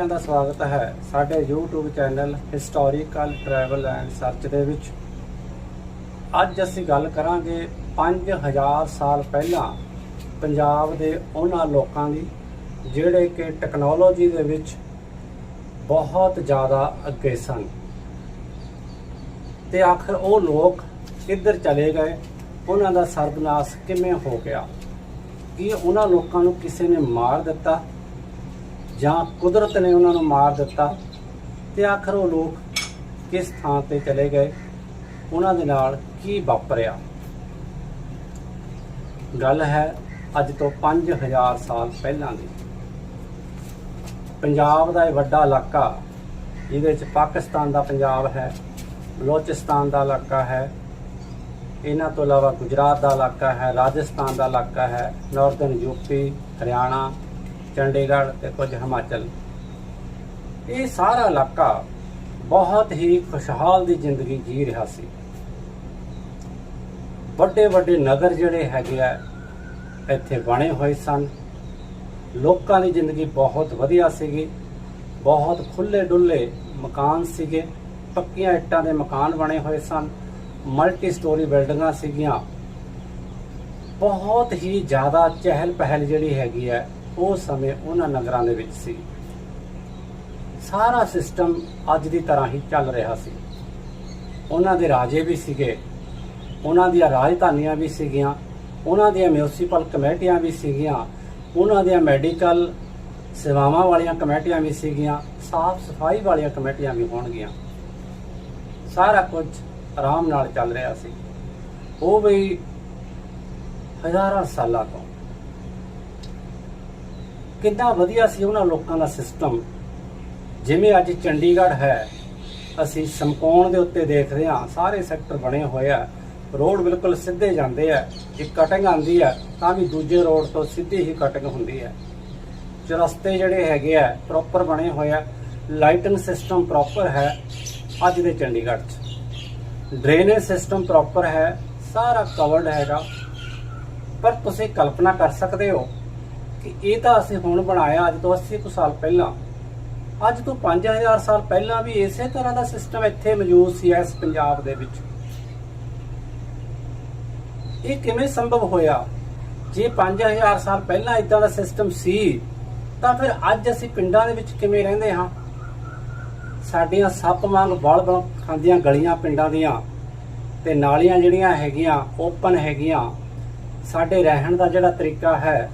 ਸਾਰਿਆਂ ਦਾ ਸਵਾਗਤ ਹੈ ਸਾਡੇ YouTube channel historical travel and search ਦੇ ਵਿੱਚ। ਅੱਜ ਅਸੀਂ ਗੱਲ ਕਰਾਂਗੇ 5000 ਸਾਲ ਪਹਿਲਾਂ ਪੰਜਾਬ ਦੇ ਉਹਨਾਂ ਲੋਕਾਂ ਦੀ, ਜਿਹੜੇ ਕਿ ਟੈਕਨੋਲੋਜੀ ਦੇ ਵਿੱਚ ਬਹੁਤ ਜ਼ਿਆਦਾ ਅੱਗੇ ਸਨ। ਤੇ ਆਖਰ ਉਹ ਲੋਕ ਕਿੱਧਰ ਚਲੇ ਗਏ, ਉਹਨਾਂ ਦਾ ਸਰਬਨਾਸ਼ ਕਿਵੇਂ ਹੋ ਗਿਆ? ਕੀ ਉਹਨਾਂ ਲੋਕਾਂ ਨੂੰ ਕਿਸੇ ਨੇ ਮਾਰ ਦਿੱਤਾ? ਜਾਂ ਕੁਦਰਤ ਨੇ ਉਹਨਾਂ ਨੂੰ ਮਾਰ ਦਿੱਤਾ ਤੇ ਆਖਰ ਉਹ ਲੋਕ ਕਿਸ ਥਾਂ ਤੇ ਚਲੇ ਗਏ? ਉਹਨਾਂ ਦੇ ਨਾਲ ਕੀ ਵਾਪਰਿਆ? ਗੱਲ ਹੈ ਅੱਜ ਤੋਂ 5000 ਸਾਲ ਪਹਿਲਾਂ ਦੀ। ਪੰਜਾਬ ਦਾ ਇਹ ਵੱਡਾ ਇਲਾਕਾ ਜਿਹਦੇ ਵਿੱਚ ਪਾਕਿਸਤਾਨ ਦਾ ਪੰਜਾਬ ਹੈ, ਬਲੋਚਿਸਤਾਨ ਦਾ ਇਲਾਕਾ ਹੈ, ਇਹਨਾਂ ਤੋਂ ਇਲਾਵਾ ਗੁਜਰਾਤ ਦਾ ਇਲਾਕਾ ਹੈ, ਰਾਜਸਥਾਨ ਦਾ ਇਲਾਕਾ ਹੈ ਨਾਰਥਰਨ ਯੂਪੀ ਹਰਿਆਣਾ ਚੰਡੀਗੜ੍ਹ ਤੇ ਕੁਝ ਹਿਮਾਚਲ। ਇਹ ਸਾਰਾ ਇਲਾਕਾ ਬਹੁਤ ਹੀ ਖੁਸ਼ਹਾਲ ਦੀ ਜ਼ਿੰਦਗੀ ਜੀ ਰਿਹਾ ਸੀ। ਵੱਡੇ ਵੱਡੇ ਨਗਰ ਜਿਹੜੇ ਹੈਗੇ ਆ, ਇੱਥੇ ਬਣੇ ਹੋਏ ਸਨ। ਲੋਕਾਂ ਦੀ ਜ਼ਿੰਦਗੀ ਬਹੁਤ ਵਧੀਆ ਸੀਗੀ। ਬਹੁਤ ਖੁੱਲੇ ਡੁੱਲੇ ਮਕਾਨ ਸੀਗੇ। ਪੱਕੀਆਂ ਇੱਟਾਂ ਦੇ ਮਕਾਨ ਬਣੇ ਹੋਏ ਸਨ। ਮਲਟੀ ਸਟੋਰੀ ਬਿਲਡਿੰਗਾਂ ਸੀਗੀਆਂ। ਬਹੁਤ ਹੀ ਜ਼ਿਆਦਾ ਚਹਿਲ ਪਹਿਲ ਜਿਹੜੀ ਹੈਗੀ ਹੈ ਉਹ ਸਮੇਂ ਉਹਨਾਂ ਨਗਰਾਂ ਦੇ ਵਿੱਚ ਸੀ। ਸਾਰਾ ਸਿਸਟਮ ਅੱਜ ਦੀ ਤਰ੍ਹਾਂ ਹੀ ਚੱਲ ਰਿਹਾ ਸੀ। ਉਹਨਾਂ ਦੇ ਰਾਜੇ ਵੀ ਸੀਗੇ, ਉਹਨਾਂ ਦੀਆਂ ਰਾਜਧਾਨੀਆਂ ਵੀ ਸੀਗੀਆਂ, ਉਹਨਾਂ ਦੀਆਂ ਮਿਊਨਿਸਪਲ ਕਮੇਟੀਆਂ ਵੀ ਸੀਗੀਆਂ, ਉਹਨਾਂ ਦੀਆਂ ਮੈਡੀਕਲ ਸੇਵਾਵਾਂ ਵਾਲੀਆਂ ਕਮੇਟੀਆਂ ਵੀ ਸੀਗੀਆਂ, ਸਾਫ਼ ਸਫ਼ਾਈ ਵਾਲੀਆਂ ਕਮੇਟੀਆਂ ਵੀ ਹੋਣਗੀਆਂ। ਸਾਰਾ ਕੁਝ ਆਰਾਮ ਨਾਲ ਚੱਲ ਰਿਹਾ ਸੀ। ਉਹ ਵੀ ਹਜ਼ਾਰਾਂ ਸਾਲਾਂ ਤੋਂ। ਕਿੰਨਾ ਵਧੀਆ ਸੀ ਉਹਨਾਂ ਲੋਕਾਂ ਦਾ ਸਿਸਟਮ ਜਿਵੇਂ ਅੱਜ ਚੰਡੀਗੜ੍ਹ ਹੈ, ਅਸੀਂ ਸਮਕੋਣ ਦੇ ਉੱਤੇ ਦੇਖਦੇ ਹਾਂ, ਸਾਰੇ ਸੈਕਟਰ ਬਣੇ ਹੋਏ ਆ। ਰੋਡ ਬਿਲਕੁਲ ਸਿੱਧੇ ਜਾਂਦੇ ਆ। ਜੇ ਕਟਿੰਗ ਆਂਦੀ ਆ, ਤਾਂ ਵੀ ਦੂਜੇ ਰੋਡ ਤੋਂ ਸਿੱਧੀ ਹੀ ਕਟਿੰਗ ਹੁੰਦੀ ਹੈ ਰਸਤੇ ਜਿਹੜੇ ਹੈਗੇ ਆ ਪ੍ਰੋਪਰ ਬਣੇ ਹੋਏ ਆ। ਲਾਈਟਿੰਗ ਸਿਸਟਮ ਪ੍ਰੋਪਰ ਹੈ ਅੱਜ ਦੇ ਚੰਡੀਗੜ੍ਹ 'ਚ। ਡਰੇਨੇਜ ਸਿਸਟਮ ਪ੍ਰੋਪਰ ਹੈ, ਸਾਰਾ ਕਵਰਡ ਹੈਗਾ। ਪਰ ਤੁਸੀਂ ਕਲਪਨਾ ਕਰ ਸਕਦੇ ਹੋ ਕਿ ਇਹ ਤਾਂ ਅਸੀਂ ਹੁਣ ਬਣਾਇਆ ਅੱਜ ਤੋਂ 80 ਕੁ ਸਾਲ ਪਹਿਲਾਂ। ਅੱਜ ਤੋਂ 5000 ਸਾਲ ਪਹਿਲਾਂ ਵੀ ਇਸੇ ਤਰ੍ਹਾਂ ਦਾ ਸਿਸਟਮ ਇੱਥੇ ਮੌਜੂਦ ਸੀ ਇਸ ਪੰਜਾਬ ਦੇ ਵਿੱਚ। ਇਹ ਕਿਵੇਂ ਸੰਭਵ ਹੋਇਆ? ਜੇ 5000 ਸਾਲ ਪਹਿਲਾਂ ਇਦਾਂ ਦਾ ਸਿਸਟਮ ਸੀ, ਤਾਂ ਫਿਰ ਅੱਜ ਅਸੀਂ ਪਿੰਡਾਂ ਦੇ ਵਿੱਚ ਕਿਵੇਂ ਰਹਿੰਦੇ ਹਾਂ? ਸਾਡੀਆਂ ਸੱਪ ਵਾਂਗ ਬਲ ਬਲ ਖਾਂਦੀਆਂ ਗਲੀਆਂ ਪਿੰਡਾਂ ਦੀਆਂ ਤੇ ਨਾਲੀਆਂ ਜਿਹੜੀਆਂ ਹੈਗੀਆਂ ਓਪਨ ਹੈਗੀਆਂ, ਸਾਡੇ ਰਹਿਣ ਦਾ ਜਿਹੜਾ ਤਰੀਕਾ ਹੈ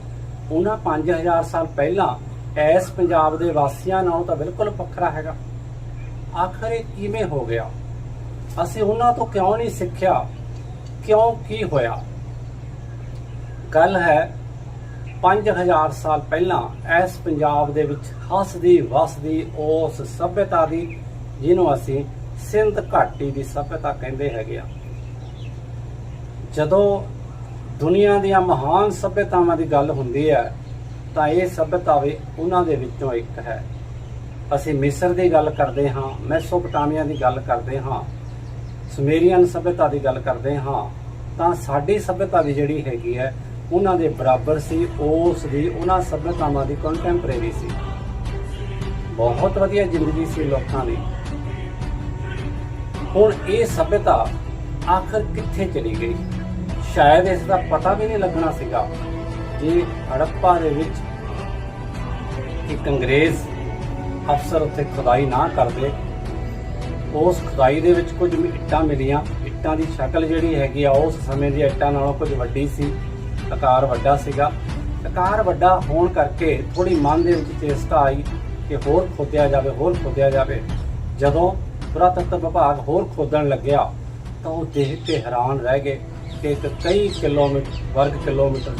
ਉਹਨਾਂ 5000 ਸਾਲ ਪਹਿਲਾਂ ਇਸ ਪੰਜਾਬ ਦੇ ਵਾਸੀਆਂ ਨਾਲੋਂ ਤਾਂ ਬਿਲਕੁਲ ਵੱਖਰਾ ਹੈਗਾ। ਆਖਰ ਇਹ ਕਿਵੇਂ ਹੋ ਗਿਆ? ਅਸੀਂ ਉਹਨਾਂ ਤੋਂ ਕਿਉਂ ਨਹੀਂ ਸਿੱਖਿਆ? ਕਿਉਂ ਕੀ ਹੋਇਆ? ਗੱਲ ਹੈ 5000 ਸਾਲ ਪਹਿਲਾਂ ਇਸ ਪੰਜਾਬ ਦੇ ਵਿੱਚ ਹੱਸਦੀ ਵਸਦੀ ਉਸ ਸਭਿਅਤਾ ਦੀ, ਜਿਹਨੂੰ ਅਸੀਂ ਸਿੰਧ ਘਾਟੀ ਦੀ ਸਭਿਅਤਾ ਕਹਿੰਦੇ ਹੈਗੇ ਆ। ਜਦੋਂ ਦੁਨੀਆ ਦੀਆਂ ਮਹਾਨ ਸਭਿਅਤਾਵਾਂ ਦੀ ਗੱਲ ਹੁੰਦੀ ਹੈ, ਤਾਂ ਇਹ ਸਭਿਅਤਾ ਵੀ ਉਹਨਾਂ ਦੇ ਵਿੱਚੋਂ ਇੱਕ ਹੈ। ਅਸੀਂ ਮਿਸਰ ਦੀ ਗੱਲ ਕਰਦੇ ਹਾਂ, ਮੈਸੋਪੋਟਾਮੀਆ ਦੀ ਗੱਲ ਕਰਦੇ ਹਾਂ, ਸੁਮੇਰੀਅਨ ਸਭਿਅਤਾ ਦੀ ਗੱਲ ਕਰਦੇ ਹਾਂ, ਤਾਂ ਸਾਡੀ ਸਭਿਅਤਾ ਵੀ ਜਿਹੜੀ ਹੈਗੀ ਹੈ, ਉਹਨਾਂ ਦੇ ਬਰਾਬਰ ਸੀ, ਉਸ ਦੀ ਉਹਨਾਂ ਸਭਿਅਤਾਵਾਂ ਦੀ ਕੰਟੈਂਪਰੇਰੀ ਸੀ। ਬਹੁਤ ਵਧੀਆ ਜ਼ਿੰਦਗੀ ਸੀ ਲੋਕਾਂ ਦੀ। ਹੁਣ ਇਹ ਸਭਿਅਤਾ ਆਖਰ ਕਿੱਥੇ ਚਲੀ ਗਈ? ਸ਼ਾਇਦ ਇਸ ਦਾ ਪਤਾ ਵੀ ਨਹੀਂ ਲੱਗਣਾ ਸੀਗਾ ਜੇ ਹੜੱਪਾ ਦੇ ਵਿੱਚ ਇੱਕ ਅੰਗਰੇਜ਼ ਅਫਸਰ ਉੱਥੇ ਖੁਦਾਈ ਨਾ ਕਰਦੇ। ਉਸ ਖੁਦਾਈ ਦੇ ਵਿੱਚ ਕੁਝ ਇੱਟਾਂ ਮਿਲੀਆਂ। ਇੱਟਾਂ ਦੀ ਸ਼ਕਲ ਜਿਹੜੀ ਹੈਗੀ ਆ, ਉਸ ਸਮੇਂ ਦੀ ਇੱਟਾਂ ਨਾਲੋਂ ਕੁਝ ਵੱਡੀ ਸੀ ਆਕਾਰ ਵੱਡਾ ਸੀਗਾ। ਆਕਾਰ ਵੱਡਾ ਹੋਣ ਕਰਕੇ ਥੋੜੀ ਮਨ ਦੇ ਵਿੱਚ ਚੇਸਟਾ ਆਈ ਕਿ ਹੋਰ ਖੋਦਿਆ ਜਾਵੇ, ਹੋਰ ਖੋਦਿਆ ਜਾਵੇ। ਜਦੋਂ ਪੁਰਾਤੱਤਵ ਵਿਭਾਗ ਹੋਰ ਖੋਦਣ ਲੱਗਿਆ, ਤਾਂ ਉਹ ਦੇਖ ਕੇ ਹੈਰਾਨ ਰਹਿ ਗਏ। ਕਿ ਇੱਕ ਕਈ ਕਿਲੋਮੀਟਰ, ਵਰਗ ਕਿਲੋਮੀਟਰ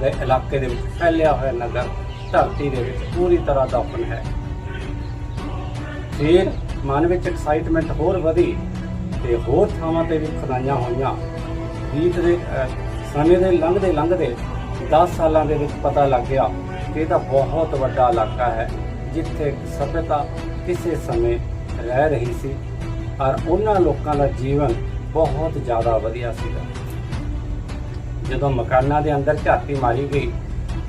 ਦੇ ਇਲਾਕੇ ਦੇ ਵਿੱਚ ਫੈਲਿਆ ਹੋਇਆ ਨਗਰ ਧਰਤੀ ਦੇ ਵਿੱਚ ਪੂਰੀ ਤਰ੍ਹਾਂ ਦਫਨ ਹੈ। ਫਿਰ ਮਨ ਵਿੱਚ ਐਕਸਾਈਟਮੈਂਟ ਹੋਰ ਵਧੀ ਤੇ ਹੋਰ ਥਾਵਾਂ ਤੇ ਵੀ ਖੁਦਾਈਆਂ ਹੋਈਆਂ। ਬੀਤ ਦੇ ਸਮੇਂ ਦੇ ਲੰਘਦੇ ਲੰਘਦੇ 10 ਸਾਲਾਂ ਦੇ ਵਿੱਚ ਪਤਾ ਲੱਗ ਗਿਆ ਕਿ ਇਹ ਤਾਂ ਬਹੁਤ ਵੱਡਾ ਇਲਾਕਾ ਹੈ, ਜਿੱਥੇ ਸਭਿਅਤਾ ਕਿਸੇ ਸਮੇਂ ਰਹਿ ਰਹੀ ਸੀ। ਔਰ ਉਹਨਾਂ ਲੋਕਾਂ ਦਾ ਜੀਵਨ ਬਹੁਤ ਜ਼ਿਆਦਾ ਵਧੀਆ ਸੀਗਾ। ਜਦੋਂ ਮਕਾਨਾਂ ਦੇ ਅੰਦਰ ਝਾਤੀ ਮਾਰੀ ਗਈ,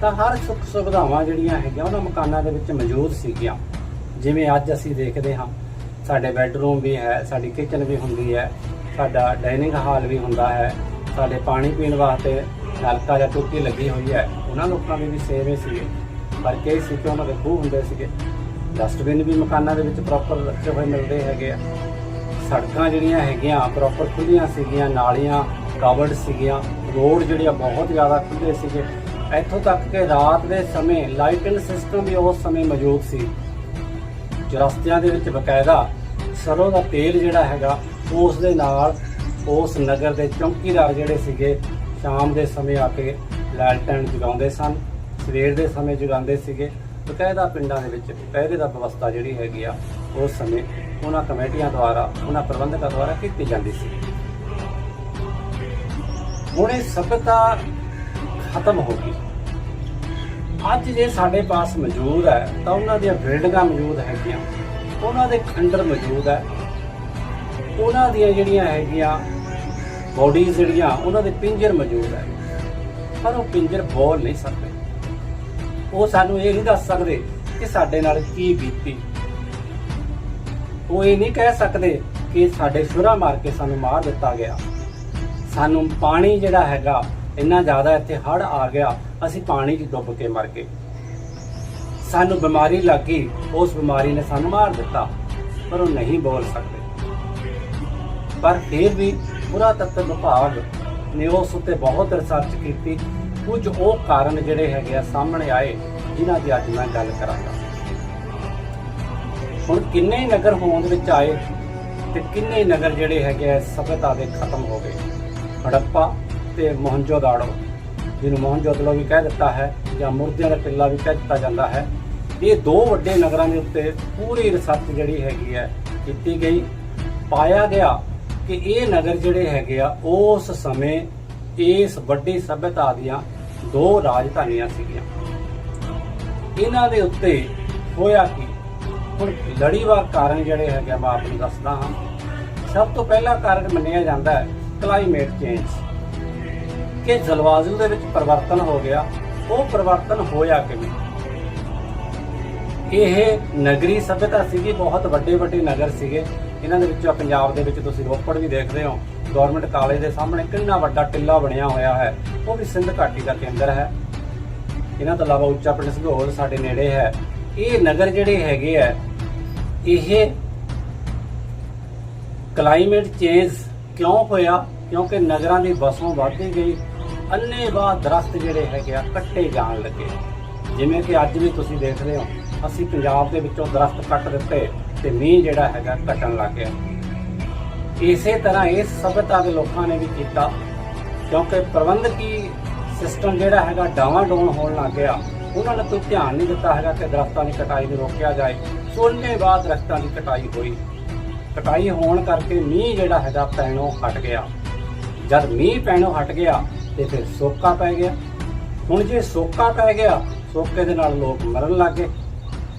ਤਾਂ ਹਰ ਸੁੱਖ ਸੁਵਿਧਾਵਾਂ ਜਿਹੜੀਆਂ ਹੈਗੀਆਂ, ਉਹਨਾਂ ਮਕਾਨਾਂ ਦੇ ਵਿੱਚ ਮੌਜੂਦ ਸੀਗੀਆਂ। ਜਿਵੇਂ ਅੱਜ ਅਸੀਂ ਦੇਖਦੇ ਹਾਂ, ਸਾਡੇ ਬੈੱਡਰੂਮ ਵੀ ਹੈ, ਸਾਡੀ ਕਿਚਨ ਵੀ ਹੁੰਦੀ ਹੈ, ਸਾਡਾ ਡਾਈਨਿੰਗ ਹਾਲ ਵੀ ਹੁੰਦਾ ਹੈ, ਸਾਡੇ ਪਾਣੀ ਪੀਣ ਵਾਸਤੇ ਨਲਕਾ ਜਾਂ ਟੂਟੀ ਲੱਗੀ ਹੋਈ ਹੈ, ਉਹਨਾਂ ਲੋਕਾਂ ਦੇ ਵੀ ਸੇਵੇ ਸੀਗੇ। ਪਰ ਕਈ ਸੀ ਕਿ ਉਹਨਾਂ ਦੇ ਖੂਹ ਹੁੰਦੇ ਸੀਗੇ। ਡਸਟਬਿਨ ਵੀ ਮਕਾਨਾਂ ਦੇ ਵਿੱਚ ਪ੍ਰੋਪਰ ਰੱਖੇ ਹੋਏ ਮਿਲਦੇ ਹੈਗੇ ਆ। ਸੜਕਾਂ ਜਿਹੜੀਆਂ ਹੈਗੀਆਂ ਪ੍ਰੋਪਰ ਖੁੱਲੀਆਂ ਸੀਗੀਆਂ, ਨਾਲੀਆਂ ਕਵਰਡ ਸੀਗੀਆਂ। ਰੋਡ ਜਿਹੜੇ ਆ ਬਹੁਤ ਜ਼ਿਆਦਾ ਖੁੱਲੇ ਸੀਗੇ। ਇੱਥੋਂ ਤੱਕ ਕਿ ਰਾਤ ਦੇ ਸਮੇਂ ਲਾਈਟਿੰਗ ਸਿਸਟਮ ਵੀ ਉਸ ਸਮੇਂ ਮੌਜੂਦ ਸੀ। ਰਸਤਿਆਂ ਦੇ ਵਿੱਚ ਬਕਾਇਦਾ ਸਰੋਂ ਦਾ ਤੇਲ ਜਿਹੜਾ ਹੈਗਾ, ਉਸ ਦੇ ਨਾਲ ਉਸ ਨਗਰ ਦੇ ਚੌਕੀਦਾਰ ਜਿਹੜੇ ਸੀਗੇ, ਸ਼ਾਮ ਦੇ ਸਮੇਂ ਆ ਕੇ ਲਾਲਟਨ ਜਗਾਉਂਦੇ ਸਨ, ਸਵੇਰ ਦੇ ਸਮੇਂ ਜਗਾਉਂਦੇ ਸੀਗੇ। ਬਕਾਇਦਾ ਪਿੰਡਾਂ ਦੇ ਵਿੱਚ ਪਹਿਰੇ ਦਾ ਵਿਵਸਥਾ ਜਿਹੜੀ ਹੈਗੀ ਆ, ਉਸ ਸਮੇਂ ਉਹਨਾਂ ਕਮੇਟੀਆਂ ਦੁਆਰਾ, ਉਹਨਾਂ ਪ੍ਰਬੰਧਕਾਂ ਦੁਆਰਾ ਕੀਤੀ ਜਾਂਦੀ ਸੀ। ਹੁਣ ਇਹ ਸਭਿਅਤਾ ਖਤਮ ਹੋ ਗਈ। ਅੱਜ ਜੇ ਸਾਡੇ ਪਾਸ ਮੌਜੂਦ ਹੈ, ਤਾਂ ਉਹਨਾਂ ਦੀਆਂ ਬਿਲਡਿੰਗਾਂ ਮੌਜੂਦ ਹੈਗੀਆਂ, ਉਹਨਾਂ ਦੇ ਖੰਡਰ ਮੌਜੂਦ ਹੈ। ਉਹਨਾਂ ਦੀਆਂ ਜਿਹੜੀਆਂ ਹੈਗੀਆਂ ਬੋਡੀਜ਼ ਜਿਹੜੀਆਂ, ਉਹਨਾਂ ਦੇ ਪਿੰਜਰ ਮੌਜੂਦ ਹੈ। ਪਰ ਉਹ ਪਿੰਜਰ ਬੋਲ ਨਹੀਂ ਸਕਦੇ। ਉਹ ਸਾਨੂੰ ਇਹ ਨਹੀਂ ਦੱਸ ਸਕਦੇ ਕਿ ਸਾਡੇ ਨਾਲ ਕੀ ਬੀਤੀ। ਉਹ ਇਹ ਨਹੀਂ ਕਹਿ ਸਕਦੇ ਕਿ ਸਾਡੇ ਸੁਰਾ ਮਾਰ ਕੇ ਸਾਨੂੰ ਮਾਰ ਦਿੱਤਾ ਗਿਆ। ਸਾਨੂੰ ਪਾਣੀ ਜਿਹੜਾ ਹੈਗਾ, ਇੰਨਾ ਜ਼ਿਆਦਾ ਇੱਥੇ ਹੜ ਆ ਗਿਆ, ਅਸੀਂ ਪਾਣੀ 'ਚ ਡੁੱਬ ਕੇ ਮਰ ਗਏ। ਸਾਨੂੰ ਬਿਮਾਰੀ ਲੱਗ ਗਈ ਉਸ ਬਿਮਾਰੀ ਨੇ ਸਾਨੂੰ ਮਾਰ ਦਿੱਤਾ, ਪਰ ਉਹ ਨਹੀਂ ਬੋਲ ਸਕਦੇ। ਪਰ ਫਿਰ ਵੀ ਪੁਰਾਤੱਤਵ ਵਿਭਾਗ ਨੇ ਉਸ ਉੱਤੇ ਬਹੁਤ ਰਿਸਰਚ ਕੀਤੀ। ਕੁਝ ਉਹ ਕਾਰਨ ਜਿਹੜੇ ਹੈਗੇ ਆ ਸਾਹਮਣੇ ਆਏ, ਜਿਨ੍ਹਾਂ ਦੀ ਅੱਜ ਮੈਂ ਗੱਲ ਕਰਾਂਗਾ। ਹੁਣ ਕਿੰਨੇ ਨਗਰ ਹੋਂਦ ਵਿੱਚ ਆਏ ਤੇ ਕਿੰਨੇ ਨਗਰ ਜਿਹੜੇ ਹੈਗੇ ਆ ਸਭਿਅਤਾ ਦੇ ਖਤਮ ਹੋ ਗਏ? ਹੜੱਪਾ ਤੇ ਮੋਹਨਜੋਦਾੜੋ ਜਿਹਨੂੰ ਮੋਹਨਜੋਦੜੋ ਵੀ ਕਹਿ ਦਿੱਤਾ ਹੈ ਜਾਂ ਮੁਰਦਿਆਂ ਦਾ ਟਿੱਲਾ ਵੀ ਕਹਿ ਦਿੱਤਾ ਜਾਂਦਾ ਹੈ। ਇਹ ਦੋ ਵੱਡੇ ਨਗਰਾਂ ਦੇ ਉੱਤੇ ਪੂਰੀ ਰਿਸਰਚ ਜਿਹੜੀ ਹੈਗੀ ਹੈ ਕੀਤੀ ਗਈ। ਪਾਇਆ ਗਿਆ ਕਿ ਇਹ ਨਗਰ ਜਿਹੜੇ ਹੈਗੇ ਆ, ਉਸ ਸਮੇਂ ਇਸ ਵੱਡੀ ਸਭਿਅਤਾ ਦੀਆਂ ਦੋ ਰਾਜਧਾਨੀਆਂ ਸੀਗੀਆਂ। ਇਹਨਾਂ ਦੇ ਉੱਤੇ ਹੋਇਆ ਕਿ? ਹੁਣ ਲੜੀਵਾਰ ਕਾਰਨ ਜਿਹੜੇ ਹੈਗੇ ਆ, ਮੈਂ ਆਪ ਨੂੰ ਦੱਸਦਾ ਹਾਂ। ਸਭ ਤੋਂ ਪਹਿਲਾ ਕਾਰਨ ਮੰਨਿਆ ਜਾਂਦਾ ਹੈ ਕਲਾਈਮੇਟ ਚੇਂਜ ਕਿ ਜਲਵਾਯੂ ਦੇ ਵਿੱਚ ਪਰਿਵਰਤਨ ਹੋ ਗਿਆ, ਉਹ ਪਰਿਵਰਤਨ ਹੋਇਆ ਕਿਵੇਂ? ਇਹ ਨਗਰੀ ਸਭਿਅਤਾ ਸੀਗੀ, ਬਹੁਤ ਵੱਡੇ ਵੱਡੇ ਨਗਰ ਸੀਗੇ। ਇਹਨਾਂ ਦੇ ਵਿੱਚੋਂ ਪੰਜਾਬ ਦੇ ਵਿੱਚ ਤੁਸੀਂ ਰੋਪੜ ਵੀ ਦੇਖਦੇ ਹੋ, ਗਵਰਨਮੈਂਟ ਕਾਲਜ ਦੇ ਸਾਹਮਣੇ ਕਿੰਨਾ ਵੱਡਾ ਟਿੱਲਾ ਬਣਿਆ ਹੋਇਆ ਹੈ, ਉਹ ਵੀ ਸਿੰਧ ਘਾਟੀ ਦਾ ਕੇਂਦਰ ਹੈ। ਇਹਨਾਂ ਤੋਂ ਇਲਾਵਾ ਉੱਚਾ ਪਿੰਡ ਸੰਘੋਲ ਸਾਡੇ ਨੇੜੇ ਹੈ। ਇਹ ਨਗਰ ਜਿਹੜੇ ਹੈਗੇ ਆ, ਇਹ ਕਲਾਈਮੇਟ ਚੇਂਜ ਕਿਉਂ ਹੋਇਆ? ਕਿਉਂਕਿ ਨਗਰਾਂ ਦੀ ਵਸੋਂ ਵੱਧਦੀ ਗਈ ਅੰਨੇ ਬਾਅਦ ਦਰਖਤ ਜਿਹੜੇ ਹੈਗੇ ਆ, ਕੱਟੇ ਜਾਣ ਲੱਗੇ। ਜਿਵੇਂ ਕਿ ਅੱਜ ਵੀ ਤੁਸੀਂ ਦੇਖ ਰਹੇ ਹੋ, ਅਸੀਂ ਪੰਜਾਬ ਦੇ ਵਿੱਚੋਂ ਦਰਖਤ ਕੱਟ ਦਿੱਤੇ ਤੇ ਮੀਂਹ ਜਿਹੜਾ ਹੈਗਾ ਘਟਣ ਲੱਗ ਗਿਆ। ਇਸੇ ਤਰ੍ਹਾਂ ਇਸ ਸਭਿਅਤਾ ਦੇ ਲੋਕਾਂ ਨੇ ਵੀ ਕੀਤਾ, ਕਿਉਂਕਿ ਪ੍ਰਬੰਧਕੀ ਸਿਸਟਮ ਜਿਹੜਾ ਹੈਗਾ ਡਾਵਾਂ ਡੋਨ ਹੋਣ ਲੱਗ ਗਿਆ। ਉਹਨਾਂ ਨੇ ਕੋਈ ਧਿਆਨ ਨਹੀਂ ਦਿੱਤਾ ਹੈਗਾ ਕਿ ਦਰਖਤਾਂ ਦੀ ਕਟਾਈ ਨੂੰ ਰੋਕਿਆ ਜਾਏ। ਸੋਨੇ ਬਾਅਦ ਦਰਖਤਾਂ ਦੀ ਕਟਾਈ ਹੋਈ। ਕਟਾਈ ਹੋਣ ਕਰਕੇ ਮੀਂਹ ਜਿਹੜਾ ਹੈਗਾ ਪੈਣੋਂ ਹਟ ਗਿਆ। ਜਦ ਮੀਂਹ ਪੈਣੋਂ ਹਟ ਗਿਆ ਤੇ ਫਿਰ ਸੋਕਾ ਪੈ ਗਿਆ। ਹੁਣ ਜੇ ਸੋਕਾ ਪੈ ਗਿਆ, ਸੋਕੇ ਦੇ ਨਾਲ ਲੋਕ ਮਰਨ ਲੱਗੇ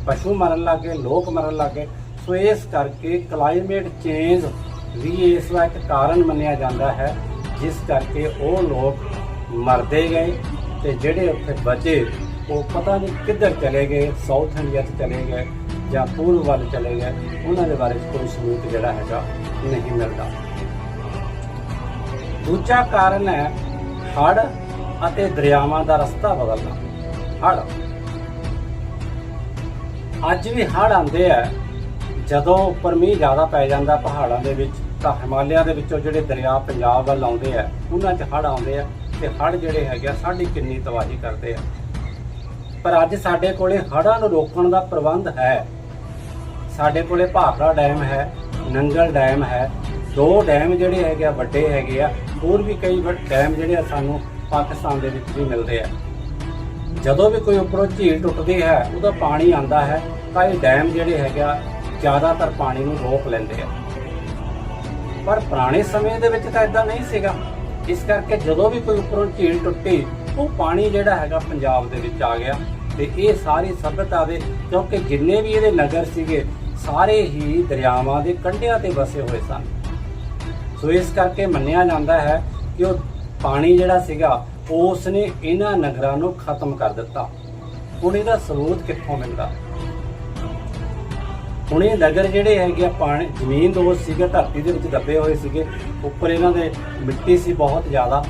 ਪਸ਼ੂ ਮਰਨ ਲੱਗੇ ਲੋਕ ਮਰਨ ਲੱਗੇ ਸੋ ਇਸ ਕਰਕੇ ਕਲਾਈਮੇਟ ਚੇਂਜ ਵੀ ਇਸ ਦਾ ਇੱਕ ਕਾਰਨ ਮੰਨਿਆ ਜਾਂਦਾ ਹੈ, ਜਿਸ ਕਰਕੇ ਉਹ ਲੋਕ ਮਰਦੇ ਗਏ ਤੇ ਜਿਹੜੇ ਉੱਥੇ ਬਚੇ, ਉਹ ਪਤਾ ਨਹੀਂ ਕਿੱਧਰ ਚਲੇ ਗਏ ਸਾਊਥ ਇੰਡੀਆ 'ਚ ਚਲੇ ਗਏ। ਜਾਂ ਪੂਰਬ ਵੱਲ ਚਲੇ ਗਏ, ਉਹਨਾਂ ਦੇ ਬਾਰੇ 'ਚ ਕੋਈ ਸਬੂਤ ਜਿਹੜਾ ਹੈਗਾ ਨਹੀਂ ਮਿਲਦਾ। ਦੂਜਾ ਕਾਰਨ ਹੈ ਹੜ੍ਹ ਅਤੇ ਦਰਿਆਵਾਂ ਦਾ ਰਸਤਾ ਬਦਲਣਾ। ਹੜ੍ਹ। ਅੱਜ ਵੀ ਹੜ੍ਹ ਆਉਂਦੇ ਆ। ਜਦੋਂ ਉੱਪਰ ਮੀਂਹ ਜ਼ਿਆਦਾ ਪੈ ਜਾਂਦਾ ਪਹਾੜਾਂ ਦੇ ਵਿੱਚ, ਤਾਂ ਹਿਮਾਲਿਆ ਦੇ ਵਿੱਚੋਂ ਜਿਹੜੇ ਦਰਿਆ ਪੰਜਾਬ ਵੱਲ ਆਉਂਦੇ ਆ, ਉਹਨਾਂ 'ਚ ਹੜ੍ਹ ਆਉਂਦੇ ਆ ਤੇ ਹੜ੍ਹ ਜਿਹੜੇ ਹੈਗੇ ਆ, ਸਾਡੀ ਕਿੰਨੀ ਤਬਾਹੀ ਕਰਦੇ ਆ। ਪਰ ਅੱਜ ਸਾਡੇ ਕੋਲੇ ਹੜ੍ਹਾਂ ਨੂੰ ਰੋਕਣ ਦਾ ਪ੍ਰਬੰਧ ਹੈ। ਸਾਡੇ ਕੋਲੇ ਭਾਖੜਾ ਡੈਮ ਹੈ, ਨੰਗਲ ਡੈਮ ਹੈ, ਦੋ ਡੈਮ ਜਿਹੜੇ ਹੈਗੇ ਆ, ਵੱਡੇ ਹੈਗੇ ਆ, ਹੋਰ ਵੀ ਕਈ ਡੈਮ ਜਿਹੜੇ ਆ ਸਾਨੂੰ ਪਾਕਿਸਤਾਨ ਦੇ ਵਿੱਚ ਵੀ ਮਿਲਦੇ ਆ। ਜਦੋਂ ਵੀ ਕੋਈ ਉੱਪਰੋਂ ਝੀਲ ਟੁੱਟਦੀ ਹੈ, ਉਹਦਾ ਪਾਣੀ ਆਂਦਾ ਹੈ, ਤਾਂ ਇਹ ਡੈਮ ਜਿਹੜੇ ਹੈਗੇ ਆ, ਜ਼ਿਆਦਾਤਰ ਪਾਣੀ ਨੂੰ ਰੋਕ ਲੈਂਦੇ ਆ। ਪਰ ਪੁਰਾਣੇ ਸਮੇਂ ਦੇ ਵਿੱਚ ਤਾਂ ਇਦਾਂ ਨਹੀਂ ਸੀਗਾ। ਇਸ ਕਰਕੇ ਜਦੋਂ ਵੀ ਕੋਈ ਉੱਪਰੋਂ ਝੀਲ ਟੁੱਟੀ, ਉਹ ਪਾਣੀ ਜਿਹੜਾ ਹੈਗਾ ਪੰਜਾਬ ਦੇ ਵਿੱਚ ਆ ਗਿਆ ਤੇ ਇਹ ਸਾਰੀ ਸਭਿਅਤਾ ਦੇ, ਕਿਉਂਕਿ ਜਿੰਨੇ ਵੀ ਇਹਦੇ ਨਗਰ ਸੀਗੇ ਸਾਰੇ ਹੀ ਦਰਿਆਵਾਂ ਦੇ ਕੰਢਿਆਂ ਤੇ ਵਸੇ ਹੋਏ ਸਨ। ਸੋ ਇਸ ਕਰਕੇ ਮੰਨਿਆ ਜਾਂਦਾ ਹੈ ਕਿ ਉਹ ਪਾਣੀ ਜਿਹੜਾ ਸੀਗਾ ਉਸ ਨੇ ਇਹਨਾਂ ਨਗਰਾਂ ਨੂੰ ਖਤਮ ਕਰ ਦਿੱਤਾ। ਹੁਣ ਇਹਦਾ ਸਰੋਤ ਕਿੱਥੋਂ ਮਿਲਦਾ? ਹੁਣ ਇਹ ਨਗਰ ਜਿਹੜੇ ਹੈਗੇ ਆ, ਪਾਣੀ, ਜ਼ਮੀਨ ਦੋਸ਼ ਸੀਗੇ, ਧਰਤੀ ਦੇ ਵਿੱਚ ਦੱਬੇ ਹੋਏ ਸੀਗੇ। ਉੱਪਰ ਇਹਨਾਂ ਦੇ ਮਿੱਟੀ ਸੀ ਬਹੁਤ ਜ਼ਿਆਦਾ।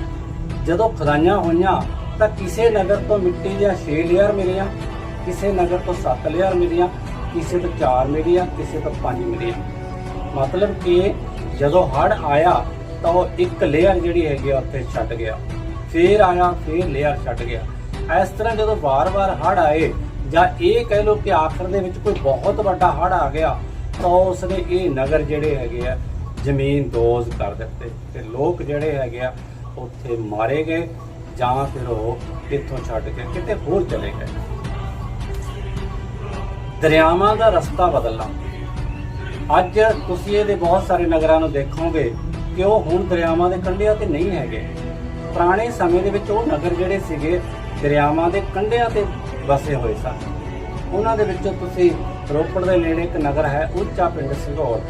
ਜਦੋਂ ਖਦਾਈਆਂ ਹੋਈਆਂ, ਤਾਂ ਕਿਸੇ ਨਗਰ ਤੋਂ ਮਿੱਟੀ ਦੀਆਂ 6 ਲੇਅਰ ਮਿਲੀਆਂ, ਕਿਸੇ ਨਗਰ ਤੋਂ 7 ਲੇਅਰ ਮਿਲੀਆਂ। ਕਿਸੇ ਤੋਂ 4 ਆ, ਕਿਸੇ ਤੋਂ 5 ਮਿਲੀਆਂ ਮਤਲਬ ਕਿ ਜਦੋਂ ਹੜ ਆਇਆ, ਤਾਂ ਉਹ ਇੱਕ ਲੇਅਰ ਜਿਹੜੀ ਹੈਗੀ ਆ, ਉੱਥੇ ਛੱਡ ਗਿਆ। ਫੇਰ ਆਇਆ, ਫੇਰ ਲੇਅਰ ਛੱਡ ਗਿਆ। ਇਸ ਤਰ੍ਹਾਂ ਜਦੋਂ ਵਾਰ-ਵਾਰ ਹੜ ਆਏ, ਜਾਂ ਇਹ ਕਹਿ ਲਓ ਕਿ ਆਖਰ ਦੇ ਵਿੱਚ ਕੋਈ ਬਹੁਤ ਵੱਡਾ ਹੜ ਆ ਗਿਆ, ਤਾਂ ਉਸਨੇ ਇਹ ਨਗਰ ਜਿਹੜੇ ਹੈਗੇ ਆ, ਜ਼ਮੀਨ ਦੋਜ਼ ਕਰ ਦਿੱਤੇ। ਤੇ ਲੋਕ ਜਿਹੜੇ ਹੈਗੇ ਆ, ਉੱਥੇ ਮਾਰੇ ਗਏ, ਜਾਂ ਫਿਰ ਉਹ ਇੱਥੋਂ ਛੱਡ ਕੇ ਕਿਤੇ ਹੋਰ ਚਲੇ ਗਏ। ਦਰਿਆਵਾਂ ਦਾ ਰਸਤਾ ਬਦਲਣਾ ਅੱਜ ਤੁਸੀਂ ਇਹਦੇ ਬਹੁਤ ਸਾਰੇ ਨਗਰਾਂ ਨੂੰ ਦੇਖੋਗੇ ਕਿ ਉਹ ਹੁਣ ਦਰਿਆਵਾਂ ਦੇ ਕੰਢਿਆਂ ਤੇ ਨਹੀਂ ਹੈਗੇ। ਪੁਰਾਣੇ ਸਮੇਂ ਦੇ ਵਿੱਚ ਉਹ ਨਗਰ ਜਿਹੜੇ ਸੀਗੇ, ਦਰਿਆਵਾਂ ਦੇ ਕੰਢਿਆਂ ਤੇ ਵਸੇ ਹੋਏ ਸਨ। ਉਹਨਾਂ ਦੇ ਵਿੱਚੋਂ ਤੁਸੀਂ ਰੋਪੜ ਦੇ ਨੇੜੇ ਇੱਕ ਨਗਰ ਹੈ, ਉੱਚਾ ਪਿੰਡ ਸੰਘੌਰ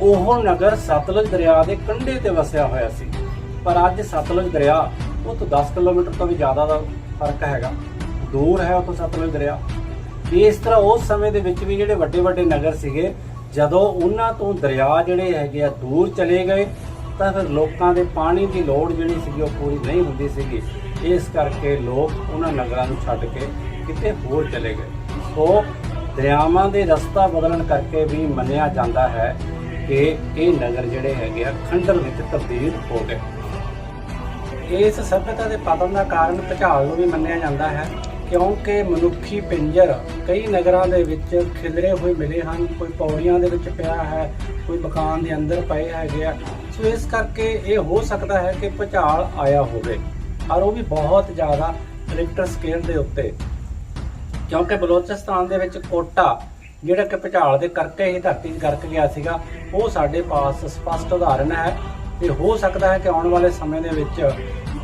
ਉਹ ਨਗਰ ਸਤਲੁਜ ਦਰਿਆ ਦੇ ਕੰਢੇ ਤੇ ਵਸਿਆ ਹੋਇਆ ਸੀ। ਪਰ ਅੱਜ ਸਤਲੁਜ ਦਰਿਆ, ਉਹ ਤੋਂ 10 ਕਿਲੋਮੀਟਰ ਤੋਂ ਵੀ ਜ਼ਿਆਦਾ ਦਾ ਫ਼ਰਕ ਹੈਗਾ। ਦੂਰ ਹੈ ਉਹ ਤੋਂ ਸਤਲੁਜ ਦਰਿਆ। ਇਸ ਤਰ੍ਹਾਂ ਉਸ ਸਮੇਂ ਦੇ ਵਿੱਚ ਵੀ ਜਿਹੜੇ ਵੱਡੇ ਵੱਡੇ ਨਗਰ ਸੀਗੇ, ਜਦੋਂ ਉਹਨਾਂ ਤੋਂ ਦਰਿਆ ਜਿਹੜੇ ਹੈਗੇ ਆ ਦੂਰ ਚਲੇ ਗਏ, ਤਾਂ ਫਿਰ ਲੋਕਾਂ ਦੇ ਪਾਣੀ ਦੀ ਲੋੜ ਜਿਹੜੀ ਸੀਗੀ ਉਹ ਪੂਰੀ ਨਹੀਂ ਹੁੰਦੀ ਸੀਗੀ। ਇਸ ਕਰਕੇ ਲੋਕ ਉਹਨਾਂ ਨਗਰਾਂ ਨੂੰ ਛੱਡ ਕੇ ਕਿਤੇ ਹੋਰ ਚਲੇ ਗਏ। ਸੋ ਦਰਿਆਵਾਂ ਦੇ ਰਸਤਾ ਬਦਲਣ ਕਰਕੇ ਵੀ ਮੰਨਿਆ ਜਾਂਦਾ ਹੈ ਕਿ ਇਹ ਨਗਰ ਜਿਹੜੇ ਹੈਗੇ ਆ ਖੰਡਰ ਵਿੱਚ ਤਬਦੀਲ ਹੋ ਗਏ। ਇਸ ਸਭਿਅਤਾ ਦੇ ਪਤਨ ਦਾ ਕਾਰਨ ਭੁਚਾਲ ਨੂੰ ਵੀ ਮੰਨਿਆ ਜਾਂਦਾ ਹੈ। ਕਿਉਂਕਿ ਮਨੁੱਖੀ ਪਿੰਜਰ ਕਈ ਨਗਰਾਂ ਦੇ ਵਿੱਚ ਖਿਲਰੇ ਹੋਏ ਮਿਲੇ ਹਨ। ਕੋਈ ਪੌੜੀਆਂ ਦੇ ਵਿੱਚ ਪਿਆ ਹੈ, ਕੋਈ ਮਕਾਨ ਦੇ ਅੰਦਰ ਪਏ ਹੈਗੇ ਆ। ਸੋ ਇਸ ਕਰਕੇ ਇਹ ਹੋ ਸਕਦਾ ਹੈ ਕਿ ਭੁਚਾਲ ਆਇਆ ਹੋਵੇ ਔਰ ਉਹ ਵੀ ਬਹੁਤ ਜ਼ਿਆਦਾ ਰਿਕਟਰ ਸਕੇਲ ਦੇ ਉੱਤੇ। ਕਿਉਂਕਿ ਬਲੋਚਿਸਤਾਨ ਦੇ ਵਿੱਚ ਕੋਟਾ, ਜਿਹੜਾ ਕਿ ਭੁਚਾਲ ਦੇ ਕਰਕੇ ਹੀ ਧਰਤੀ 'ਚ ਗਰਕ ਗਿਆ ਸੀਗਾ, ਉਹ ਸਾਡੇ ਪਾਸ ਸਪਸ਼ਟ ਉਦਾਹਰਨ ਹੈ। ਤੇ ਹੋ ਸਕਦਾ ਹੈ ਕਿ ਆਉਣ ਵਾਲੇ ਸਮੇਂ ਦੇ ਵਿੱਚ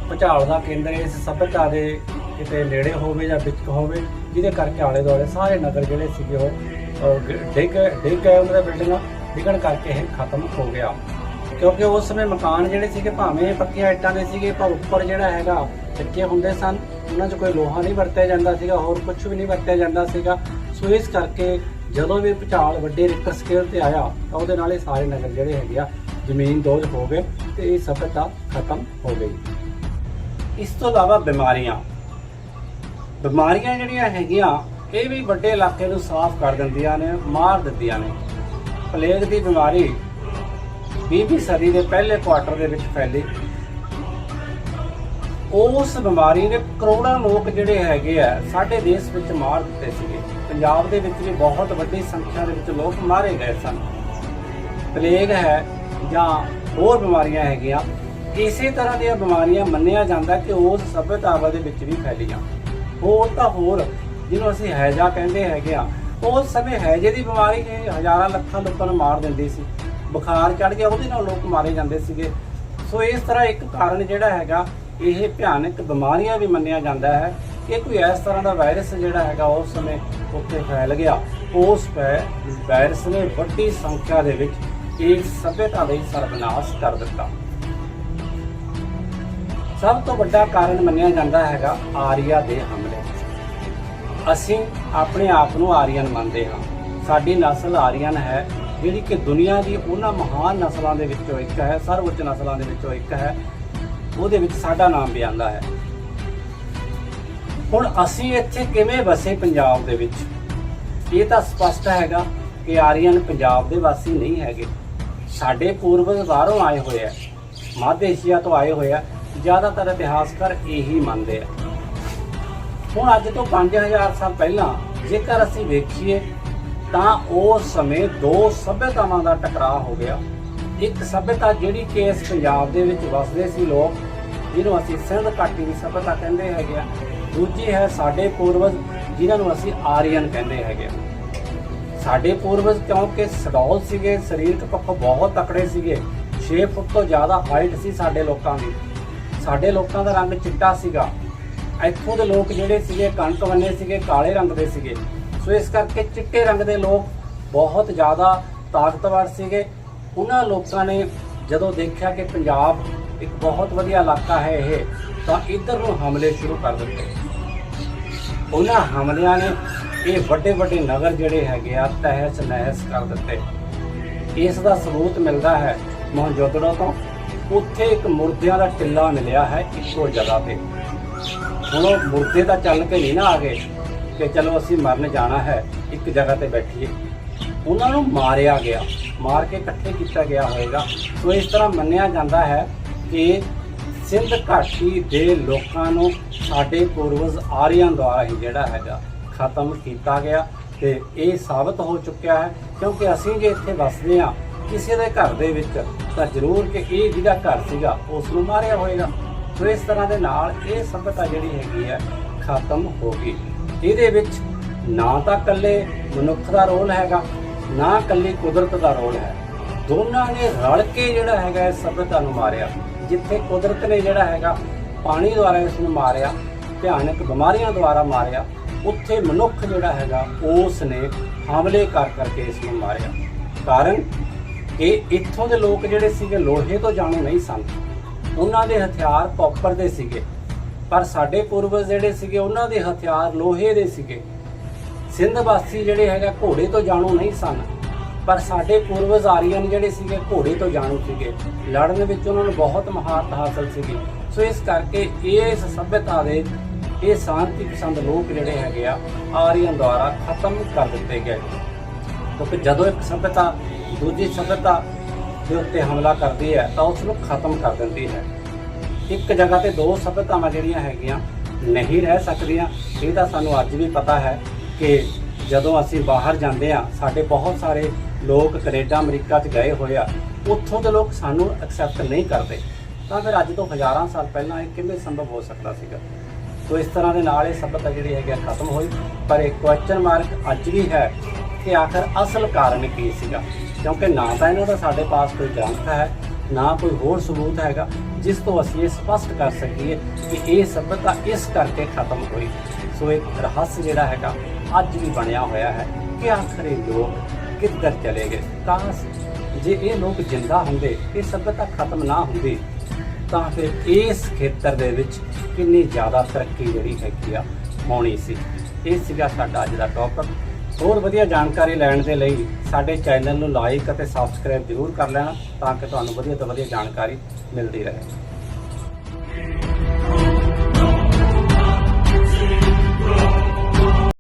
ਭੁਚਾਲ ਦਾ ਕੇਂਦਰ ਇਸ ਸਭਿਅਤਾ ਦੇ ਕਿਤੇ ਨੇੜੇ ਹੋਵੇ ਜਾਂ ਵਿੱਚ ਹੋਵੇ, ਜਿਹਦੇ ਕਰਕੇ ਆਲੇ ਦੁਆਲੇ ਸਾਰੇ ਨਗਰ ਜਿਹੜੇ ਸੀਗੇ ਉਹ ਡਿੱਗ ਡਿੱਗ ਗਏ ਉਹਨਾਂ ਦੇ ਬਿਲਡਿੰਗਾਂ, ਡਿੱਗਣ ਕਰਕੇ ਇਹ ਖਤਮ ਹੋ ਗਿਆ। ਕਿਉਂਕਿ ਉਸ ਸਮੇਂ ਮਕਾਨ ਜਿਹੜੇ ਸੀਗੇ, ਭਾਵੇਂ ਪੱਕੀਆਂ ਇੱਟਾਂ ਦੇ ਸੀਗੇ, ਪਰ ਉੱਪਰ ਜਿਹੜਾ ਹੈਗਾ ਕੱਚੇ ਹੁੰਦੇ ਸਨ। ਉਹਨਾਂ 'ਚ ਕੋਈ ਲੋਹਾ ਨਹੀਂ ਵਰਤਿਆ ਜਾਂਦਾ ਸੀਗਾ, ਹੋਰ ਕੁਝ ਵੀ ਨਹੀਂ ਵਰਤਿਆ ਜਾਂਦਾ ਸੀਗਾ। ਸੋ ਇਸ ਕਰਕੇ ਜਦੋਂ ਵੀ ਭੁਚਾਲ ਵੱਡੇ ਰਿਕਟਰ ਸਕੇਲ ਤੇ ਆਇਆ, ਤਾਂ ਉਹਦੇ ਨਾਲ ਇਹ ਸਾਰੇ ਨਗਰ ਜਿਹੜੇ ਹੈਗੇ ਆ, ਜ਼ਮੀਨ ਦੋਜ਼ ਹੋ ਗਏ ਤੇ ਇਹ ਸਭਿਅਤਾ ਖਤਮ ਹੋ ਗਈ। ਇਸ ਤੋਂ ਇਲਾਵਾ ਬਿਮਾਰੀਆਂ। ਬਿਮਾਰੀਆਂ ਜਿਹੜੀਆਂ ਹੈਗੀਆਂ, ਇਹ ਵੀ ਵੱਡੇ ਇਲਾਕੇ ਨੂੰ ਸਾਫ਼ ਕਰ ਦਿੰਦੀਆਂ ਨੇ, ਮਾਰ ਦਿੰਦੀਆਂ ਨੇ। ਪਲੇਗ ਦੀ ਬਿਮਾਰੀ 20ਵੀਂ ਸਦੀ ਦੇ ਪਹਿਲੇ ਕੁਆਟਰ ਦੇ ਵਿੱਚ ਫੈਲੀ। ਉਸ ਬਿਮਾਰੀ ਨੇ ਕਰੋੜਾਂ ਲੋਕ ਜਿਹੜੇ ਹੈਗੇ ਆ, ਸਾਡੇ ਦੇਸ਼ ਵਿੱਚ ਮਾਰ ਦਿੱਤੇ ਸੀਗੇ। ਪੰਜਾਬ ਦੇ ਵਿੱਚ ਵੀ ਬਹੁਤ ਵੱਡੀ ਸੰਖਿਆ ਦੇ ਵਿੱਚ ਲੋਕ ਮਾਰੇ ਗਏ ਸਨ। ਪਲੇਗ ਹੈ ਜਾਂ ਹੋਰ ਬਿਮਾਰੀਆਂ ਹੈਗੀਆਂ, ਇਸੇ ਤਰ੍ਹਾਂ ਦੀਆਂ ਬਿਮਾਰੀਆਂ ਮੰਨਿਆ ਜਾਂਦਾ ਕਿ ਉਸ ਸਭਿਅਤਾਵਾਂ ਦੇ ਵਿੱਚ ਵੀ ਫੈਲੀਆਂ। ਹੋਰ ਤਾਂ ਹੋਰ, ਜਿਹਨੂੰ ਅਸੀਂ ਹੈਜਾ ਕਹਿੰਦੇ ਹੈਗੇ ਆ। ਉਸ ਸਮੇਂ ਹੈਜੇ ਦੀ ਬਿਮਾਰੀ ਇਹ ਹਜ਼ਾਰਾਂ ਲੱਖਾਂ ਲੋਕਾਂ ਨੂੰ ਮਾਰ ਦਿੰਦੀ ਸੀ। ਬੁਖਾਰ ਚੜ ਗਿਆ, ਉਹਦੇ ਨਾਲ ਲੋਕ ਮਾਰੇ ਜਾਂਦੇ ਸੀਗੇ। ਸੋ ਇਸ ਤਰ੍ਹਾਂ ਇੱਕ ਕਾਰਨ ਜਿਹੜਾ ਹੈਗਾ, ਇਹ ਭਿਆਨਕ ਬਿਮਾਰੀਆਂ ਵੀ ਮੰਨਿਆ ਜਾਂਦਾ ਹੈ ਕਿ ਕੋਈ ਇਸ ਤਰ੍ਹਾਂ ਦਾ ਵਾਇਰਸ ਜਿਹੜਾ ਹੈਗਾ, ਉਸ ਸਮੇਂ ਉੱਥੇ ਫੈਲ ਗਿਆ। ਉਸ ਵਾਇਰਸ ਨੇ ਵੱਡੀ ਸੰਖਿਆ ਦੇ ਵਿੱਚ ਇਹ ਸਭਿਅਤਾ ਦਾ ਹੀ ਸਰਬਨਾਸ਼ ਕਰ ਦਿੱਤਾ। ਸਭ ਤੋਂ ਵੱਡਾ ਕਾਰਨ ਮੰਨਿਆ ਜਾਂਦਾ ਹੈਗਾ ਆਰੀਆ ਦੇ ਹਮਲੇ। ਅਸੀਂ ਆਪਣੇ ਆਪ ਨੂੰ ਆਰੀਅਨ ਮੰਨਦੇ ਹਾਂ। ਸਾਡੀ ਨਸਲ ਆਰੀਅਨ ਹੈ, ਜਿਹੜੀ ਕਿ ਦੁਨੀਆ ਦੀ ਉਹਨਾਂ ਮਹਾਨ ਨਸਲਾਂ ਦੇ ਵਿੱਚੋਂ ਇੱਕ ਹੈ, ਸਰਵਉੱਚ ਨਸਲਾਂ ਦੇ ਵਿੱਚੋਂ ਇੱਕ ਹੈ। ਉਹਦੇ ਵਿੱਚ ਸਾਡਾ ਨਾਮ ਵੀ ਆਂਦਾ ਹੈ। ਹੁਣ ਅਸੀਂ ਇੱਥੇ ਕਿਵੇਂ ਵਸੇ ਪੰਜਾਬ ਦੇ ਵਿੱਚ? ਇਹ ਤਾਂ ਸਪਸ਼ਟ ਹੈਗਾ ਕਿ ਆਰੀਅਨ ਪੰਜਾਬ ਦੇ ਵਾਸੀ ਨਹੀਂ ਹੈਗੇ। ਸਾਡੇ ਪੂਰਵਜ ਬਾਹਰੋਂ ਆਏ ਹੋਏ ਆ ਮੱਧ ਏਸ਼ੀਆ ਤੋਂ ਆਏ ਹੋਏ ਆ ਜ਼ਿਆਦਾਤਰ ਇਤਿਹਾਸਕਾਰ ਇਹੀ ਮੰਨਦੇ ਆ। ਹੁਣ ਅੱਜ ਤੋਂ 5000 ਸਾਲ ਪਹਿਲਾਂ ਜੇਕਰ ਅਸੀਂ ਵੇਖੀਏ, ਤਾਂ ਉਸ ਸਮੇਂ ਦੋ ਸਭਿਅਤਾਵਾਂ ਦਾ ਟਕਰਾਅ ਹੋ ਗਿਆ। ਇੱਕ ਸਭਿਅਤਾ ਜਿਹੜੀ ਕਿ ਇਸ ਪੰਜਾਬ ਦੇ ਵਿੱਚ ਵਸਦੇ ਸੀ ਲੋਕ, ਜਿਹਨੂੰ ਅਸੀਂ ਸਿੰਧ ਘਾਟੀ ਦੀ ਸਭਿਅਤਾ ਕਹਿੰਦੇ ਹੈਗੇ ਆ। ਦੂਜੀ ਹੈ ਸਾਡੇ ਪੂਰਵਜ, ਜਿਨ੍ਹਾਂ ਨੂੰ ਅਸੀਂ ਆਰੀਅਨ ਕਹਿੰਦੇ ਹੈਗੇ ਆ। ਸਾਡੇ ਪੂਰਵਜ ਕਿਉਂਕਿ ਸਡੌਲ ਸੀਗੇ, ਸਰੀਰਕ ਪੱਖੋਂ ਬਹੁਤ ਤਕੜੇ ਸੀਗੇ 6 ਫੁੱਟ ਤੋਂ ਜ਼ਿਆਦਾ ਹਾਈਟ ਸੀ ਸਾਡੇ ਲੋਕਾਂ ਦੀ। ਸਾਡੇ ਲੋਕਾਂ ਦਾ ਰੰਗ ਚਿੱਟਾ ਸੀਗਾ। ਇੱਥੋਂ ਦੇ ਲੋਕ ਜਿਹੜੇ ਸੀਗੇ, ਕਣਕ ਬੰਨੇ ਸੀਗੇ, ਕਾਲੇ ਰੰਗ ਦੇ ਸੀਗੇ। ਸੋ ਇਸ ਕਰਕੇ ਚਿੱਟੇ ਰੰਗ ਦੇ ਲੋਕ ਬਹੁਤ ਜ਼ਿਆਦਾ ਤਾਕਤਵਰ ਸੀਗੇ। ਉਹਨਾਂ ਲੋਕਾਂ ਨੇ ਜਦੋਂ ਦੇਖਿਆ ਕਿ ਪੰਜਾਬ ਇੱਕ ਬਹੁਤ ਵਧੀਆ ਇਲਾਕਾ ਹੈ ਇਹ, ਤਾਂ ਇੱਧਰ ਨੂੰ ਹਮਲੇ ਸ਼ੁਰੂ ਕਰ ਦਿੱਤੇ। ਉਹਨਾਂ ਹਮਲਿਆਂ ਨੇ ਇਹ ਵੱਡੇ ਵੱਡੇ ਨਗਰ ਜਿਹੜੇ ਹੈਗੇ ਆ ਤਹਿਸ ਨਹਿਸ ਕਰ ਦਿੱਤੇ। ਇਸ ਦਾ ਸਬੂਤ ਮਿਲਦਾ ਹੈ ਮੋਹਨਜੋਦੜੋ ਤੋਂ। ਉੱਥੇ ਇੱਕ ਮੁਰਦਿਆਂ ਦਾ ਟਿੱਲਾ ਮਿਲਿਆ ਹੈ ਇੱਕੋ ਜਗ੍ਹਾ ਤੇ। ਹੁਣ ਉਹ ਮੁਰਦੇ ਤਾਂ ਚੱਲ ਕੇ ਨਹੀਂ ਨਾ ਆ ਗਏ ਕਿ ਚਲੋ ਅਸੀਂ ਮਰਨ ਜਾਣਾ ਹੈ, ਇੱਕ ਜਗ੍ਹਾ ਤੇ ਬੈਠੀਏ। ਉਹਨਾਂ ਨੂੰ ਮਾਰਿਆ ਗਿਆ, ਮਾਰ ਕੇ ਇਕੱਠੇ ਕੀਤਾ ਗਿਆ ਹੋਵੇਗਾ ਸੋ ਇਸ ਤਰ੍ਹਾਂ ਮੰਨਿਆ ਜਾਂਦਾ ਹੈ ਕਿ ਸਿੰਧ ਘਾਟੀ ਦੇ ਲੋਕਾਂ ਨੂੰ ਸਾਡੇ ਪੂਰਵਜ ਆਰੀਆਂ ਦੁਆਰਾ ਹੀ ਜਿਹੜਾ ਹੈਗਾ ਖਤਮ ਕੀਤਾ ਗਿਆ ਤੇ ਇਹ ਸਾਬਤ ਹੋ ਚੁੱਕਿਆ ਹੈ ਕਿਉਂਕਿ ਅਸੀਂ ਜੇ ਇੱਥੇ ਵਸਦੇ ਹਾਂ, ਕਿਸੇ ਦੇ ਘਰ ਦੇ ਵਿੱਚ ਤਾਂ ਜ਼ਰੂਰ ਕਿ ਇਹ ਜਿਹੜਾ ਘਰ ਸੀਗਾ ਉਸ ਨੂੰ ਮਾਰਿਆ ਹੋਵੇਗਾ ਸੋ ਇਸ ਤਰ੍ਹਾਂ ਦੇ ਨਾਲ ਇਹ ਸਭਿਅਤਾ ਜਿਹੜੀ ਹੈਗੀ ਹੈ, ਖਤਮ ਹੋ ਗਈ। ਇਹਦੇ ਵਿੱਚ ਨਾ ਤਾਂ ਇਕੱਲੇ ਮਨੁੱਖ ਦਾ ਰੋਲ ਹੈਗਾ, ਨਾ ਇਕੱਲੀ ਕੁਦਰਤ ਦਾ ਰੋਲ ਹੈ। ਦੋਨਾਂ ਨੇ ਰਲ ਕੇ ਜਿਹੜਾ ਹੈਗਾ ਇਸ ਸਭਿਅਤਾ ਨੂੰ ਮਾਰਿਆ। ਜਿੱਥੇ ਕੁਦਰਤ ਨੇ ਜਿਹੜਾ ਹੈਗਾ, ਪਾਣੀ ਦੁਆਰਾ ਇਸ ਨੂੰ ਮਾਰਿਆ, ਭਿਆਨਕ ਬਿਮਾਰੀਆਂ ਦੁਆਰਾ ਮਾਰਿਆ, ਉੱਥੇ ਮਨੁੱਖ ਜਿਹੜਾ ਹੈਗਾ, ਉਸ ਨੇ ਹਮਲੇ ਕਰ ਕਰਕੇ ਇਸ ਨੂੰ ਮਾਰਿਆ। ਕਾਰਨ ਇਹ ਇੱਥੋਂ ਦੇ ਲੋਕ ਜਿਹੜੇ ਸੀਗੇ ਲੋਹੇ ਤੋਂ ਜਾਣੂ ਨਹੀਂ ਸਨ। ਉਹਨਾਂ ਦੇ ਹਥਿਆਰ ਪੌਪਰ ਦੇ ਸੀਗੇ। ਪਰ ਸਾਡੇ ਪੂਰਵਜ ਜਿਹੜੇ ਸੀਗੇ, ਉਹਨਾਂ ਦੇ ਹਥਿਆਰ ਲੋਹੇ ਦੇ ਸੀਗੇ। ਸਿੰਧ ਵਾਸੀ ਜਿਹੜੇ ਹੈਗਾ, ਘੋੜੇ ਤੋਂ ਜਾਣੂ ਨਹੀਂ ਸਨ। ਪਰ ਸਾਡੇ ਪੂਰਵਜ ਆਰੀਅਨ ਜਿਹੜੇ ਸੀਗੇ, ਘੋੜੇ ਤੋਂ ਜਾਣੂ ਸੀਗੇ। ਲੜਨ ਵਿੱਚ ਉਹਨਾਂ ਨੂੰ ਬਹੁਤ ਮਹਾਰਤ ਹਾਸਲ ਸੀਗੀ। ਸੋ ਇਸ ਕਰਕੇ ਇਸ ਸਭਿਅਤਾ ਦੇ ਇਹ ਸ਼ਾਂਤੀ ਪਸੰਦ ਲੋਕ ਜਿਹੜੇ ਹੈਗੇ ਆ, ਆਰੀਅਨ ਦੁਆਰਾ ਖਤਮ ਕਰ ਦਿੱਤੇ ਗਏ। ਕਿਉਂਕਿ ਜਦੋਂ ਇੱਕ ਸਭਿਅਤਾ ਦੂਜੀ ਸਭਿਅਤਾ ਦੇ ਉੱਤੇ ਹਮਲਾ ਕਰਦੀ ਹੈ ਤਾਂ ਉਸ ਨੂੰ ਖਤਮ ਕਰ ਦਿੰਦੀ ਹੈ। ਇੱਕ ਜਗ੍ਹਾ ਤੇ ਦੋ ਸਭਿਅਤਾਵਾਂ ਜਿਹੜੀਆਂ ਹੈਗੀਆਂ ਨਹੀਂ ਰਹਿ ਸਕਦੀਆਂ। ਇਹ ਤਾਂ ਸਾਨੂੰ ਅੱਜ ਵੀ ਪਤਾ ਹੈ ਕਿ ਜਦੋਂ ਅਸੀਂ ਬਾਹਰ ਜਾਂਦੇ ਆ ਸਾਡੇ ਬਹੁਤ ਸਾਰੇ ਲੋਕ ਕੈਨੇਡਾ, ਅਮਰੀਕਾ 'ਚ ਗਏ ਹੋਏ ਆ, ਉੱਥੋਂ ਦੇ ਲੋਕ ਸਾਨੂੰ ਐਕਸੈਪਟ ਨਹੀਂ ਕਰਦੇ। ਤਾਂ ਫਿਰ ਅੱਜ ਤੋਂ ਹਜ਼ਾਰਾਂ ਸਾਲ ਪਹਿਲਾਂ ਇਹ ਕਿਵੇਂ ਸੰਭਵ ਹੋ ਸਕਦਾ ਸੀਗਾ? ਸੋ ਇਸ ਤਰ੍ਹਾਂ ਦੇ ਨਾਲ ਇਹ ਸਭਿਅਤਾ ਜਿਹੜੀ ਹੈਗੀ ਆ, ਖਤਮ ਹੋਈ। ਪਰ ਇਹ ਕੁਐਸਚਨ ਮਾਰਕ ਅੱਜ ਵੀ ਹੈ ਕਿ ਆਖਰ ਅਸਲ ਕਾਰਨ ਕੀ ਸੀਗਾ? ਕਿਉਂਕਿ ਨਾ ਤਾਂ ਇਹਨਾਂ ਦਾ ਸਾਡੇ ਪਾਸ ਕੋਈ ਗ੍ਰੰਥ ਹੈ, ਨਾ ਕੋਈ ਹੋਰ ਸਬੂਤ ਹੈਗਾ, ਜਿਸ ਤੋਂ ਅਸੀਂ ਇਹ ਸਪਸ਼ਟ ਕਰ ਸਕੀਏ ਕਿ ਇਹ ਸਭਿਅਤਾ ਇਸ ਕਰਕੇ ਖਤਮ ਹੋਈ। ਸੋ ਇੱਕ ਰਹੱਸ ਜਿਹੜਾ ਹੈਗਾ, ਅੱਜ ਵੀ ਬਣਿਆ ਹੋਇਆ ਹੈ ਕਿ ਆਖਰ ਲੋਕ ਕਿੱਧਰ ਚਲੇ ਗਏ? ਕਾਸ਼ ਜੇ ਇਹ ਲੋਕ ਜਿੰਦਾ ਹੁੰਦੇ, ਇਹ ਸਭਿਅਤਾ ਖਤਮ ਨਾ ਹੁੰਦੀ, ਤਾਂ ਫਿਰ ਇਸ ਖੇਤਰ ਦੇ ਵਿੱਚ ਕਿੰਨੀ ਜ਼ਿਆਦਾ ਤਰੱਕੀ ਜਿਹੜੀ ਹੈਗੀ ਆ ਹੋਣੀ ਸੀ। ਇਹ ਸੀਗਾ ਸਾਡਾ ਅੱਜ ਦਾ ਟੌਪਿਕ ਹੋਰ ਵਧੀਆ ਜਾਣਕਾਰੀ ਲੈਣ ਦੇ ਲਈ ਸਾਡੇ ਚੈਨਲ ਨੂੰ ਲਾਈਕ ਅਤੇ ਸਬਸਕ੍ਰਾਈਬ ਜ਼ਰੂਰ ਕਰ ਲੈਣਾ ਤਾਂ ਕਿ ਤੁਹਾਨੂੰ ਵਧੀਆ ਤੋਂ ਵਧੀਆ ਜਾਣਕਾਰੀ ਮਿਲਦੀ ਰਹੇ।